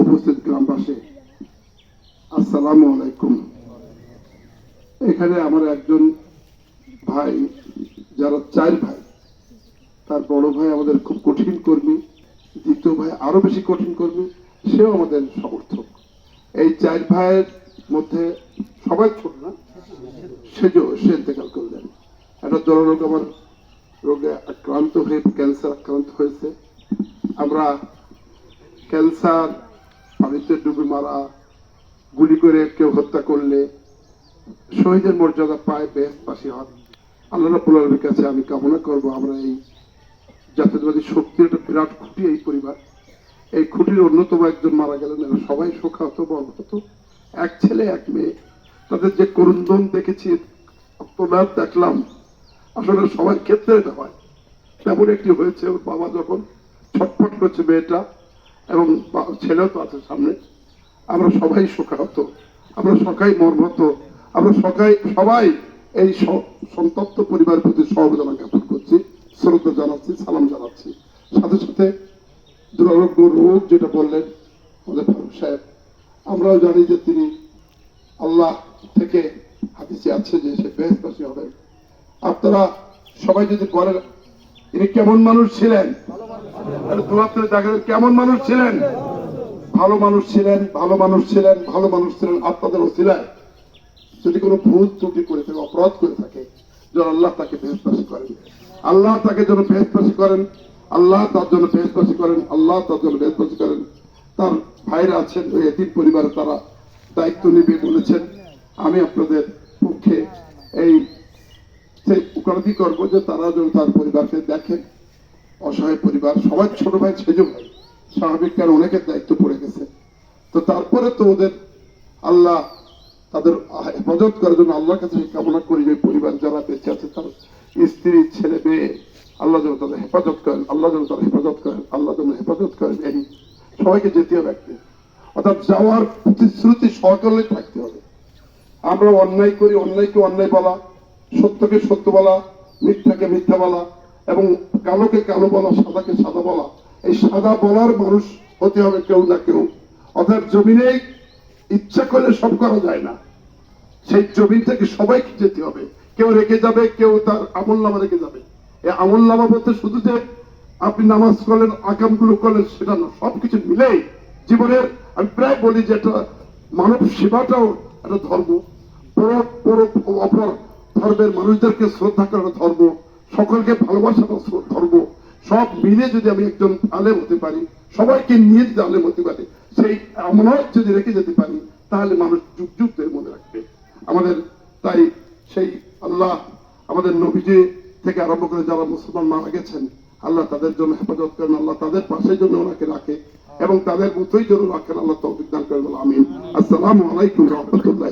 উপস্থিত গ্রামবাসী, আসসালামু আলাইকুম। এখানে আমার একজন ভাই, যারা চার ভাই, তার বড় ভাই আমাদের খুব কঠিন কর্মী, দ্বিতীয় ভাই আরও বেশি কঠিন কর্মী, সেও আমাদের সমর্থক। এই চার ভাইয়ের মধ্যে সবাই ছোট না সেজো সে ইন্তেকাল করলেন একটা জনরোগ আমার রোগে আক্রান্ত হয়ে, ক্যান্সার আক্রান্ত হয়েছে। আমরা ক্যান্সার পানিতে ডুবে মারা, গুলি করে কেউ হত্যা করলে শহীদের মর্যাদা পায় বেশ পাশি হন। আল্লাহ রাব্বুল আলামিনের কাছে আমি কামনা করব, আমরা এই জাতীয়তাবাদী শক্তির একটা বিরাট খুঁটি এই পরিবার। এই খুঁটির অন্যতম একজন মারা গেলেন সবাই শোকাহত বর্ণহত এক ছেলে, এক মেয়ে। তাদের যে করুন্দন দেখেছি আত্মনাদ দেখলাম, আসলে সবার ক্ষেত্রে এটা হয়। তেমন একটি হয়েছে, ওর বাবা যখন ছটফট করছে মেয়েটা এবং ছেলেও তো আছে সামনে। আমরা সবাই শোকাহত। আমরা সবাই মর্মহত। আমরা সবাই সবাই এই সন্তপ্ত পরিবারের প্রতি সহবেদনা জ্ঞাপন করছি। শ্রদ্ধা জানাচ্ছি, সালাম জানাচ্ছি। সাথে সাথে দুরারোগ্য রোগ যেটা বললেন আমাদের ফারুক সাহেব, আমরাও জানি যে তিনি আল্লাহ থেকে হাদিসে আছে যে সে বেহবাসী হবেন। আপনারা সবাই যদি বলেন, ইনি কেমন মানুষ ছিলেন? দেখেন কেমন মানুষ ছিলেন? ভালো মানুষ ছিলেন, ভালো মানুষ ছিলেন, ভালো মানুষ ছিলেন আপনাদের ওসিলায় যদি কোনো ভুল ত্রুটি করে থাকে, অপরাধ করে থাকে, যেন আল্লাহ তাকে বেহস্তাসী করেন। আল্লাহ তাকে যেন বেহস্তাসী করেন, আল্লাহ তার জন্য বেহস্তাসী করেন, আল্লাহ তার জন্য বেহস্তাসী করেন। তার ভাইরা আছেন, ওই এতিম পরিবারে তারা দায়িত্ব নিবে বলেছেন। আমি আপনাদের পক্ষে এই সেই করব যে তারা যেন তার পরিবারকে দেখেন। অসহায় পরিবার সবাই ছোট ভাই সেজো ভাই স্বাভাবিক কারণ অনেকের দায়িত্ব পড়ে গেছে। তো তারপরে তো ওদের আল্লাহ তাদের হেফাজত করার জন্য আল্লাহর কাছে কামনা করি যে পরিবার যারা বেঁচে আছে, তার স্ত্রী, ছেলে, মেয়ে, আল্লাহ যেন তাদের হেফাজত করেন, আল্লাহ যেন তাদের হেফাজত করেন, আল্লাহ যেন হেফাজত করেন, এই সবাইকে যেতে হবে একদিন। অর্থাৎ যাওয়ার প্রতিশ্রুতি সকলে থাকতে হবে। আমরা অন্যায় করি, অন্যায়কে অন্যায় বলা, সত্যকে সত্য বলা, মিথ্যাকে মিথ্যা বলা এবং কালোকে কালো বলা, সাদাকে সাদা বলা, এই সাদা বলার মানুষ হতে হবে কেউ না কেউ। অর্থাৎ জমিনে ইচ্ছা করলে সব করা যায় না। সেই জমিন থেকে সবাইকে যেতে হবে। কেউ রেখে যাবে, কেউ তার আমল নামা রেখে যাবে। এই আমল নামা বলতে শুধু যে আপনি নামাজ করলেন আকামগুলো করলেন সেটা না। সবকিছু মিলেই জীবনের আমি প্রায় বলি যে একটা মানব সেবাটাও একটা ধর্ম। পর অপর ধর্মের মানুষদেরকে শ্রদ্ধা করার ধর্ম। সকলকে ভালোবাসাটা শ্র- ধর্ম সব মিলে যদি আমি একজন আলেম হতে পারি, সবাইকে নিয়ে যদি আলেম হতে পারি, সেই আমনত যদি রেখে যেতে পারি, তাহলে মানুষ যুগ যুগ ধরে মনে রাখবে। আমাদের তাই সেই আল্লাহ, আমাদের নবীজি থেকে আরম্ভ করে যারা মুসলমান মারা গেছেন, আল্লাহ তাদের জন্য হেফাজত করেন, আল্লাহ তাদের পাশের জন্য ওনাকে রাখে এবং তাদের মতোই জন্য রাখেন, আল্লাহ তৌফিক দান করেন আমিন। আসসালামু আলাইকুম রহমতুল্লাহ